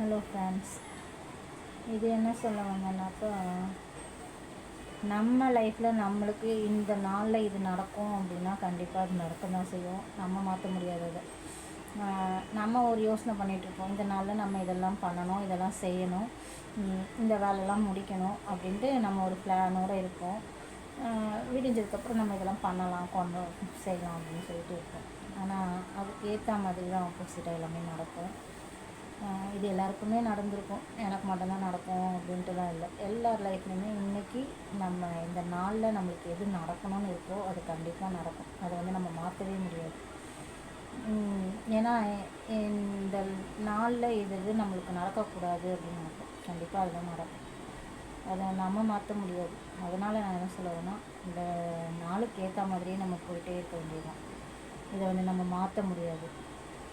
Hello friends இது என்ன சொல்ல வந்தேன்னாக்கா நம்ம லைஃப்பில் நம்மளுக்கு இந்த நாளில் இது நடக்கும் அப்படின்னா கண்டிப்பாக அது நடக்க தான் செய்யும். நம்ம மாற்ற முடியாதது நம்ம ஒரு யோசனை பண்ணிகிட்ருப்போம் இந்த நாளில் நம்ம இதெல்லாம் பண்ணணும் இதெல்லாம் செய்யணும் இந்த வேலையெல்லாம் முடிக்கணும் அப்படின்ட்டு நம்ம ஒரு பிளானோடு இருப்போம். விடிஞ்சதுக்கப்புறம் நம்ம இதெல்லாம் பண்ணலாம் கொண்டு செய்யலாம் அப்படின்னு சொல்லிட்டு இருப்போம். ஆனால் அதுக்கு ஏற்ற மாதிரி தான் ஆப்போசிட்டாக எல்லாமே நடக்கும். இது எல்லாருக்குமே நடந்திருக்கும். எனக்கு மட்டும்தான் நடக்கும் அப்படின்ட்டுலாம் இல்லை. எல்லார் லைஃப்லையுமே இன்றைக்கி நம்ம இந்த நாளில் நம்மளுக்கு எது நடக்கணும்னு இருக்கோ அது கண்டிப்பாக நடக்கும். அதை வந்து நம்ம மாற்றவே முடியாது. ஏன்னா இந்த நாளில் இது இது நம்மளுக்கு நடக்கக்கூடாது அப்படின்னு நினைப்போம். கண்டிப்பாக அதுதான் நடக்கும். அதை நம்ம மாற்ற முடியாது. அதனால் நான் என்ன சொல்லுவேன்னா இந்த நாளுக்கு ஏற்ற மாதிரியே நம்ம போயிட்டே இருக்க வேண்டியதுதான். இதை வந்து நம்ம மாற்ற முடியாது.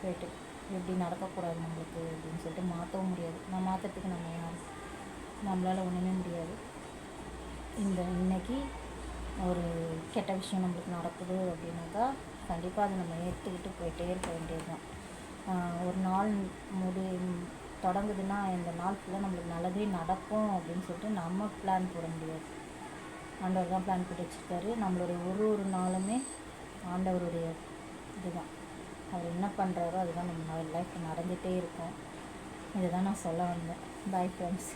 போயிட்டு. இப்படி நடக்கக்கூடாது நம்மளுக்கு அப்படின்னு சொல்லிட்டு மாற்றவும் முடியாது. நான் மாற்றத்துக்கு நம்ம யார்? நம்மளால் ஒன்றுமே முடியாது. இந்த இன்னைக்கு ஒரு கெட்ட விஷயம் நம்மளுக்கு நடக்குது அப்படின்னாக்கா கண்டிப்பாக அதை நம்ம ஏற்றுக்கிட்டு போயிட்டே இருக்க வேண்டியது தான் ஒரு நாள் முடி தொடங்குதுன்னா இந்த நாள் ஃபுல்லாக நம்மளுக்கு நல்லதே நடக்கும் அப்படின்னு சொல்லிட்டு நம்ம பிளான் போட முடியாது. ஆண்டவர் தான் பிளான் போட்டு வச்சுருக்காரு. நம்மளுடைய ஒரு ஒரு நாளுமே ஆண்டவருடைய இதுதான். என்ன பண்ணுறாரோ அதுதான் நம்ம லைஃப் நடந்துகிட்டே இருக்கும். இதுதான் நான் சொல்ல வந்தேன். Bye friends